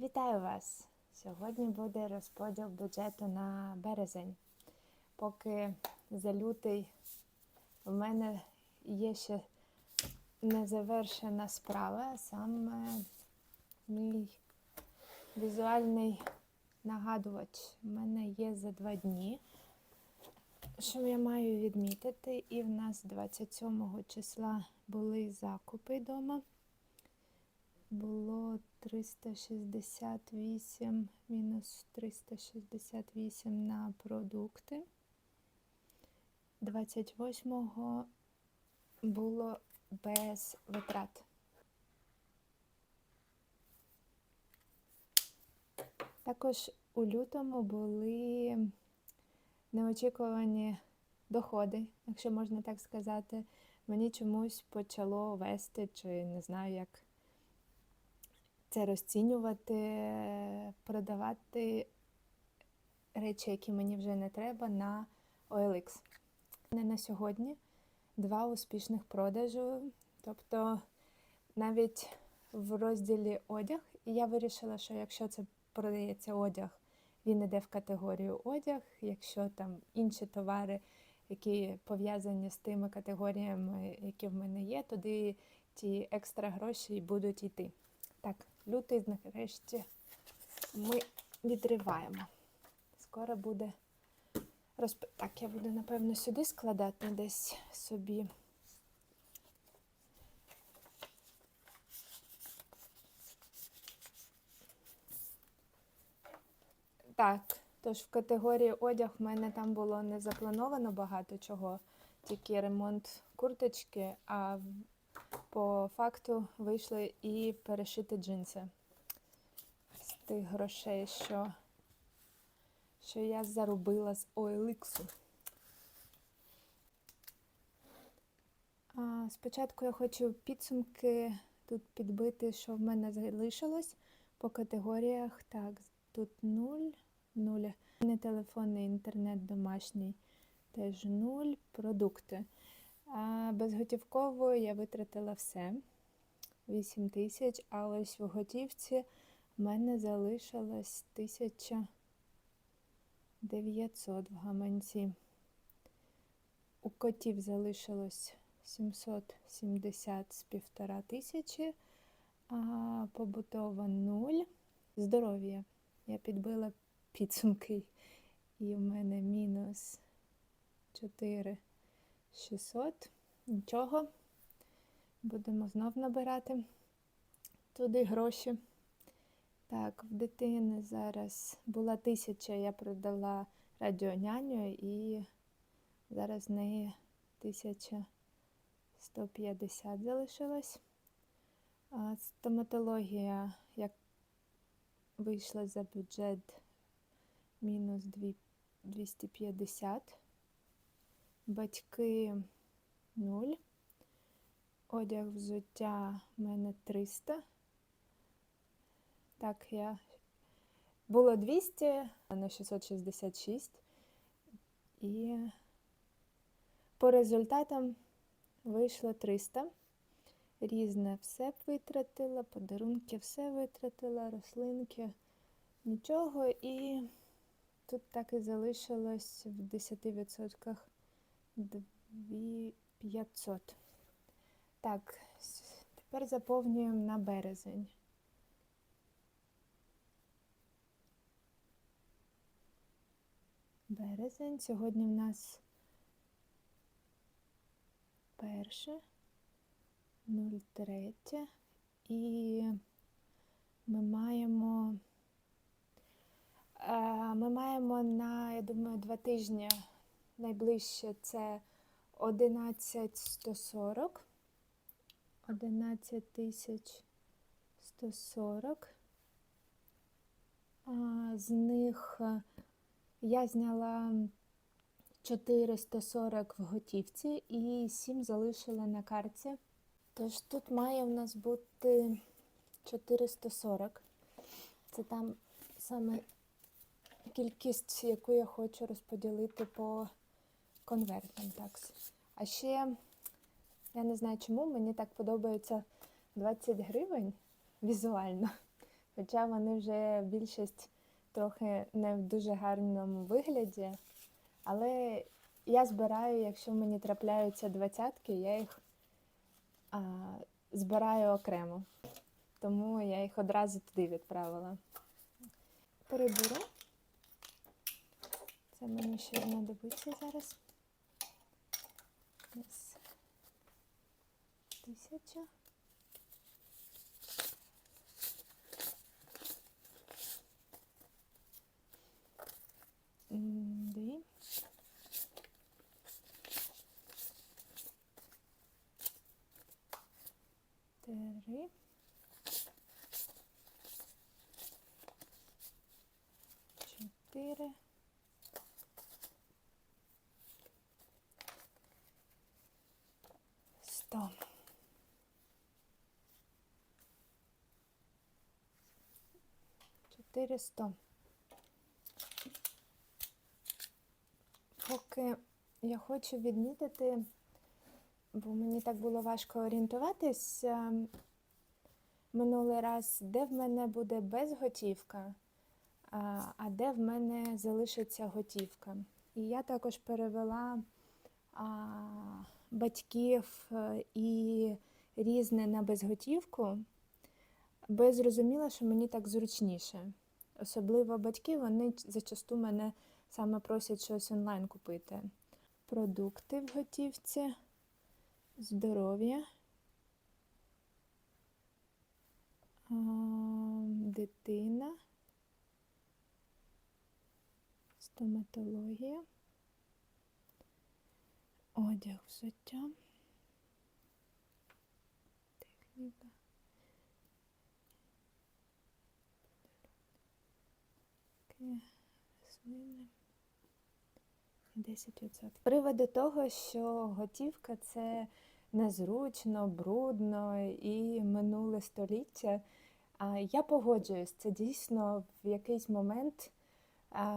Вітаю вас! Сьогодні буде розподіл бюджету на березень. Поки за лютий в мене є ще незавершена справа, саме мій візуальний нагадувач. У мене є за два дні, що я маю відмітити. І в нас 27 числа були закупи вдома було 368 мінус 368 на продукти. 28-го було без витрат. Також у лютому були неочікувані доходи, якщо можна так сказати. Мені чомусь почало вести, чи не знаю, як це розцінювати, продавати речі, які мені вже не треба, на OLX. Не на сьогодні два успішних продажу. Тобто навіть в розділі одяг, і я вирішила, що якщо це продається одяг, він йде в категорію одяг. Якщо там інші товари, які пов'язані з тими категоріями, які в мене є, туди ті екстра гроші будуть йти. Так, лютий нарешті ми відриваємо. Скоро буде розп... Так, я буду, напевно, сюди складати десь собі. Так, тож в категорії одяг в мене там було не заплановано багато чого, тільки ремонт курточки, а по факту вийшли і перешити джинси з тих грошей, що, що я заробила з OLX. Спочатку я хочу підсумки тут підбити, що в мене залишилось по категоріях. Так, тут 0, 0. Не телефонний інтернет домашній, теж 0, продукти. А безготівково я витратила все 8 тисяч, а ось в готівці в мене залишилось 1900 в гаманці. У котів залишилось 770 з півтора тисячі, а побутова 0. Здоров'я. Я підбила підсумки, і в мене мінус 4 600. Нічого. Будемо знов набирати туди гроші. Так, в дитини зараз була тисяча, я продала радіоняню і зараз в неї 1150 залишилось. Стоматологія, як вийшла за бюджет мінус 250 батьки 0. Одяг взуття в мене 300. Так, я було 200, а на 666. І по результатам вийшло 300. Різне все витратила, подарунки все витратила, рослинки, нічого. І тут так і залишилось в 10% 2500. Так, тепер заповнюємо на березень. Березень. Сьогодні в нас перше, 03. І ми маємо ми маємо на, я думаю, два тижні найближче це 11140. 11 тисяч 140. З них я зняла 440 в готівці і 7 залишила на карті. Тож тут має в нас бути 440. Це там саме кількість, яку я хочу розподілити по конвертам. Так. А ще, я не знаю чому, мені так подобається 20 гривень візуально. Хоча вони вже більшість трохи не в дуже гарному вигляді. Але я збираю, якщо мені трапляються двадцятки, я їх а, збираю окремо. Тому я їх одразу туди відправила. Переберу. Це мені ще знадобиться зараз. Ось. Тисяча. 400. Поки я хочу відмітити, бо мені так було важко орієнтуватись минулий раз, де в мене буде безготівка, а де в мене залишиться готівка. І я також перевела а, батьків е, і різне на безготівку, бо я зрозуміла, що мені так зручніше. Особливо батьки, вони зачасту мене саме просять щось онлайн купити. Продукти в готівці, здоров'я, дитина, стоматологія, одяг, взуття, рослини. 10%. З приводу того, що готівка це незручно, брудно і минуле століття. Я погоджуюсь, це дійсно в якийсь момент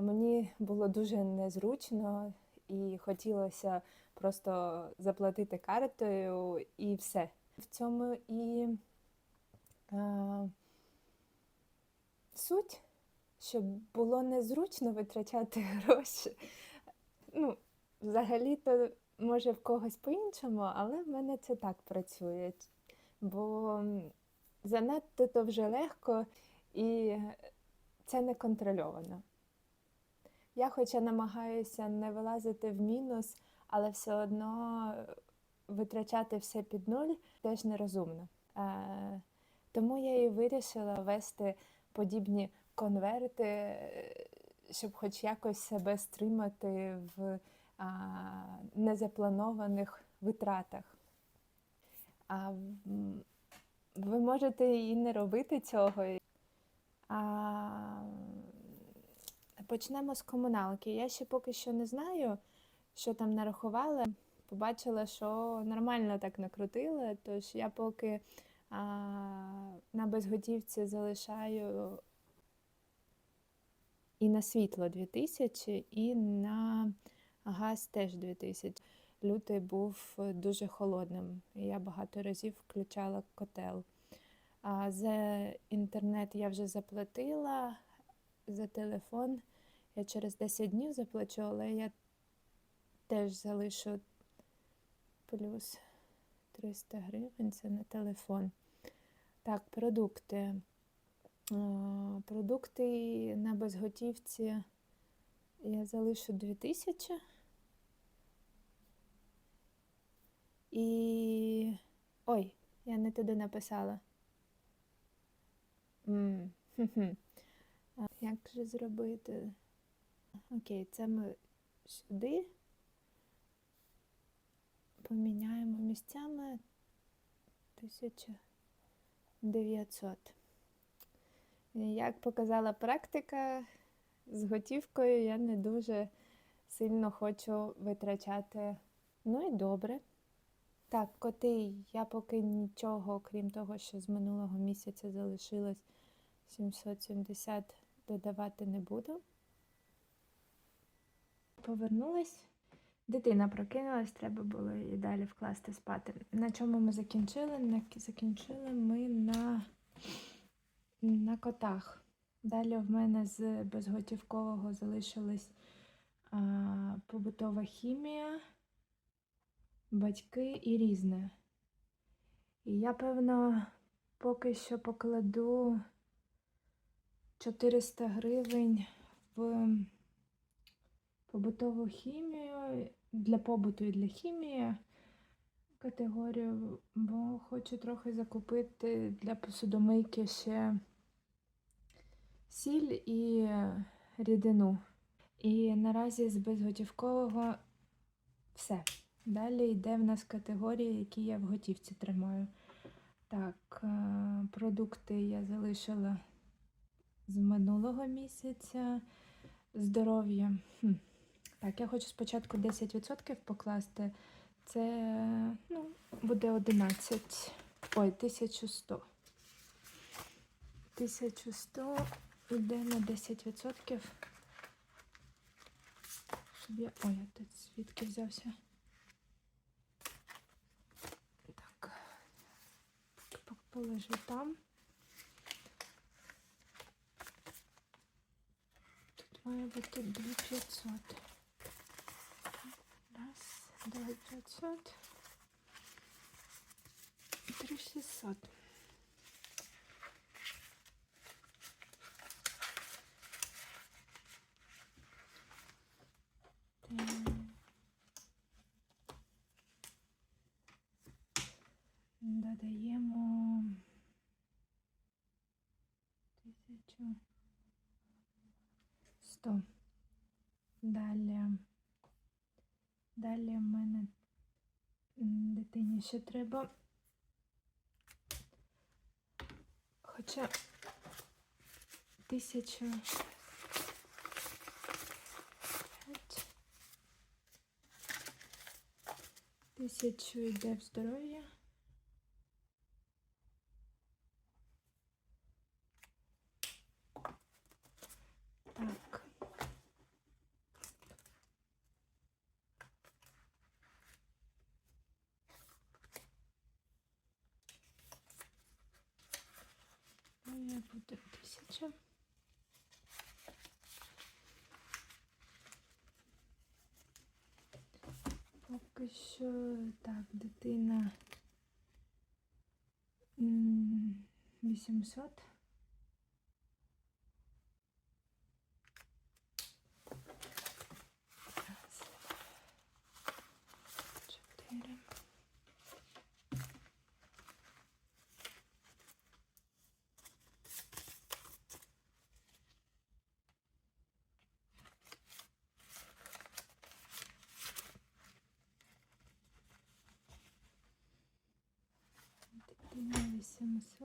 мені було дуже незручно і хотілося просто заплатити картою і все. В цьому і а, суть, щоб було незручно витрачати гроші. Ну, взагалі-то, може, в когось по-іншому, але в мене це так працює. Бо занадто то вже легко і це не контрольовано. Я хоча намагаюся не вилазити в мінус, але все одно витрачати все під нуль теж нерозумно. Е, тому я і вирішила вести подібні конверти, щоб хоч якось себе стримати в а, незапланованих витратах. А, ви можете і не робити цього. А, почнемо з комуналки. Я ще поки що не знаю, що там нарахували. Побачила, що нормально так накрутили, тож я поки а, на безготівці залишаю і на світло 2000, і на газ теж 2000. Лютий був дуже холодним. Я багато разів включала котел. А за інтернет я вже заплатила, за телефон я через 10 днів заплачу, але я теж залишу плюс 300 гривень, це на телефон. Так, продукти. А, Продукти на безготівці я залишу 2000. І. Ой, я не туди написала. Як же зробити? Окей, це ми сюди поміняємо місцями 1900. Як показала практика, з готівкою я не дуже сильно хочу витрачати. Ну і добре. Так, коти, я поки нічого, крім того, що з минулого місяця залишилось 770, додавати не буду. Повернулась. Дитина прокинулась, треба було її далі вкласти спати. На чому ми закінчили? Закінчили ми на на котах. Далі в мене з безготівкового залишилась а, побутова хімія, батьки і різне. І я, певно, поки що покладу 400 гривень в побутову хімію для побуту і для хімії категорію, бо хочу трохи закупити для посудомийки ще сіль і рідину. І наразі з безготівкового все. Далі йде в нас категорії, які я в готівці тримаю. Так, е, продукти я залишила з минулого місяця. Здоров'я. Так, я хочу спочатку 10% покласти. Це ну, буде 11. Ой, 1100. 1100 йде на 10%. Щоб я... Ой, а тут звідки взявся? Так. По- Положу там. Тут має бути 2500. Раз, два, 500. І 3600. Так. Додаємо тисячу сто. Далі. Далі в мене дитині ще треба. Хоча тисяча п'ять. Тисячу йде в здоров'я. Бути тисяча. Поки що так, дитина м, 800.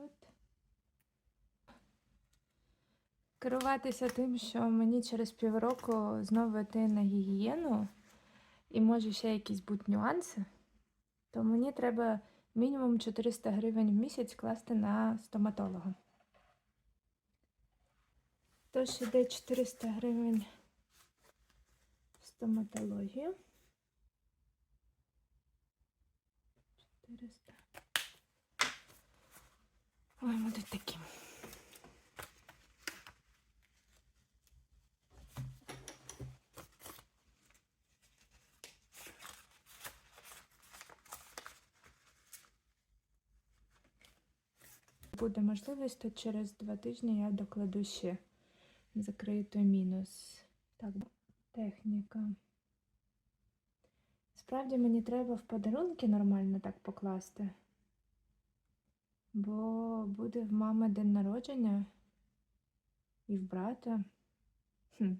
800. Керуватися тим, що мені через півроку знову йти на гігієну, і може ще якісь будуть нюанси, то мені треба мінімум 400 гривень в місяць класти на стоматолога. Тож іде 400 гривень в стоматологію. 400. Ой, будуть такі. Буде можливість, то через два тижні я докладу ще закрию той мінус. Так, техніка. Справді мені треба в подарунки нормально так покласти. Бо буде в мами день народження і в брата. Хм.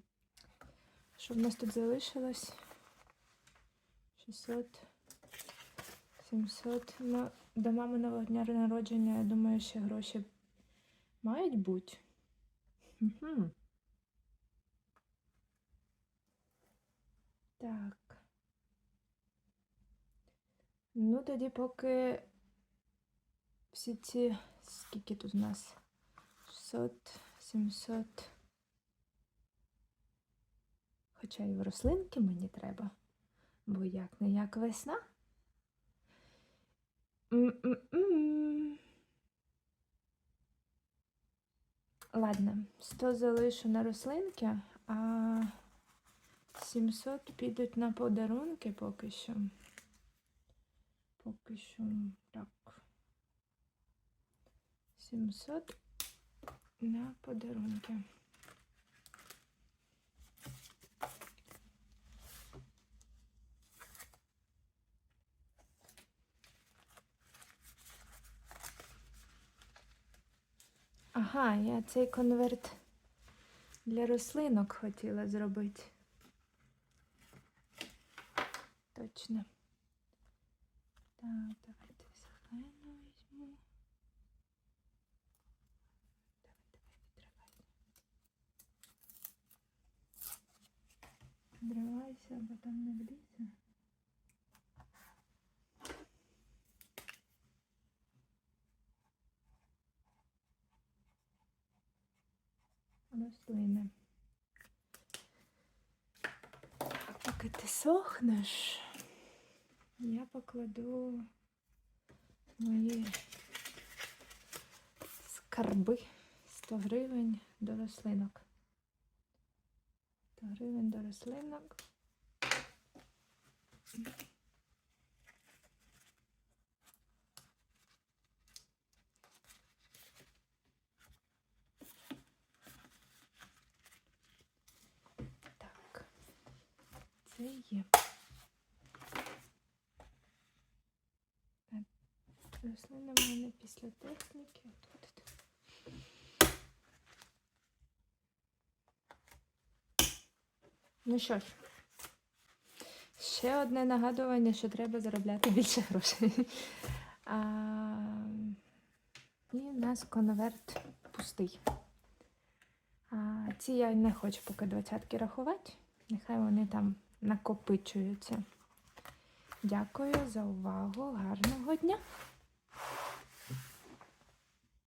Що в нас тут залишилось? 600, 700. Ну, до маминого дня народження, я думаю, ще гроші мають бути. Мгм. Так. Ну, тоді поки всі ці, скільки тут у нас? 600, 700. Хоча і в рослинки мені треба, бо як не як весна. М-м-м. Ладно, 100 залишу на рослинки, а 700 підуть на подарунки поки що. Поки що так. 700 на подарунки. Ага, я цей конверт для рослинок хотіла зробити. Точно. Так, давайте зелену Відривайся, бо там не влізе. рослини. Поки ти сохнеш, я покладу мої скарби 100 гривень до рослинок. 100 гривень до рослинок. Так, це є. Так, Рослини в мене після техніки. От, от, от. Ну що ж, ще одне нагадування, що треба заробляти більше грошей. А, і в нас конверт пустий. А, ці я не хочу поки двадцятки рахувати. Нехай вони там накопичуються. Дякую за увагу. Гарного дня!